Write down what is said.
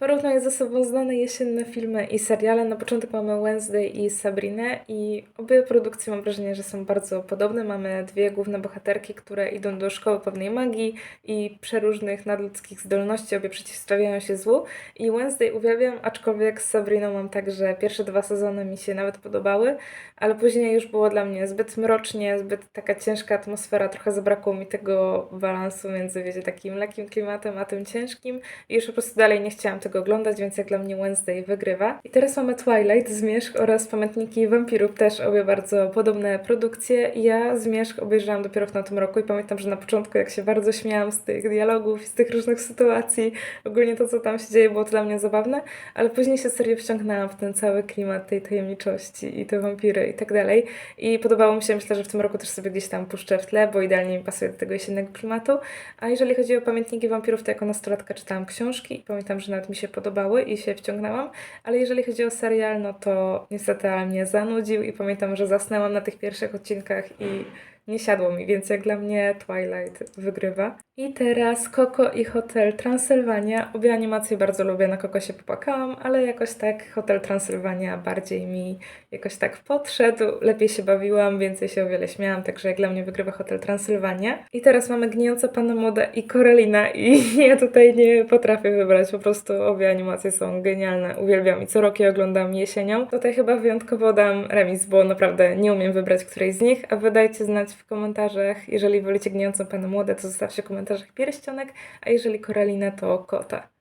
Porównuję ze sobą znane jesienne filmy i seriale. Na początek mamy Wednesday i Sabrinę i obie produkcje mam wrażenie, że są bardzo podobne. Mamy dwie główne bohaterki, które idą do szkoły pewnej magii i przeróżnych nadludzkich zdolności. Obie przeciwstawiają się złu i Wednesday uwielbiam, aczkolwiek z Sabriną mam tak, że pierwsze dwa sezony mi się nawet podobały, ale później już było dla mnie zbyt mrocznie, zbyt taka ciężka atmosfera, trochę zabrakło mi tego balansu między, wiecie, takim lekkim klimatem, a tym ciężkim i już po prostu dalej nie chciałam tego oglądać, więc jak dla mnie Wednesday wygrywa. I teraz mamy Twilight, Zmierzch oraz Pamiętniki Wampirów, też obie bardzo podobne produkcje. Ja Zmierzch obejrzałam dopiero w tamtym roku i pamiętam, że na początku jak się bardzo śmiałam z tych dialogów i z tych różnych sytuacji, ogólnie to, co tam się dzieje, było to dla mnie zabawne, ale później się serio wciągnęłam w ten cały klimat tej tajemniczości i te wampiry i tak dalej. I podobało mi się, myślę, że w tym roku też sobie gdzieś tam puszczę w tle, bo idealnie mi pasuje do tego jesiennego klimatu. A jeżeli chodzi o Pamiętniki Wampirów, to jako nastolatka czytałam książki i pamiętam, że nawet mi się podobały i się wciągnęłam, ale jeżeli chodzi o serial, no to niestety ale mnie zanudził i pamiętam, że zasnęłam na tych pierwszych odcinkach i nie siadło mi, więc jak dla mnie Twilight wygrywa. I teraz Koko i Hotel Transylwania. Obie animacje bardzo lubię, na Koko się popłakałam, ale jakoś tak Hotel Transylwania bardziej mi jakoś tak podszedł, lepiej się bawiłam, więcej się o wiele śmiałam, także jak dla mnie wygrywa Hotel Transylwania. I teraz mamy Gnijąca Panna Moda i Korelina i ja tutaj nie potrafię wybrać, po prostu obie animacje są genialne, uwielbiam i co roku je oglądam jesienią. Tutaj chyba wyjątkowo dam remis, bo naprawdę nie umiem wybrać której z nich, a wy dajcie w komentarzach, jeżeli wolicie Gnijącą Pannę Młodę, to zostawcie w komentarzach pierścionek, a jeżeli Koralinę, to kota.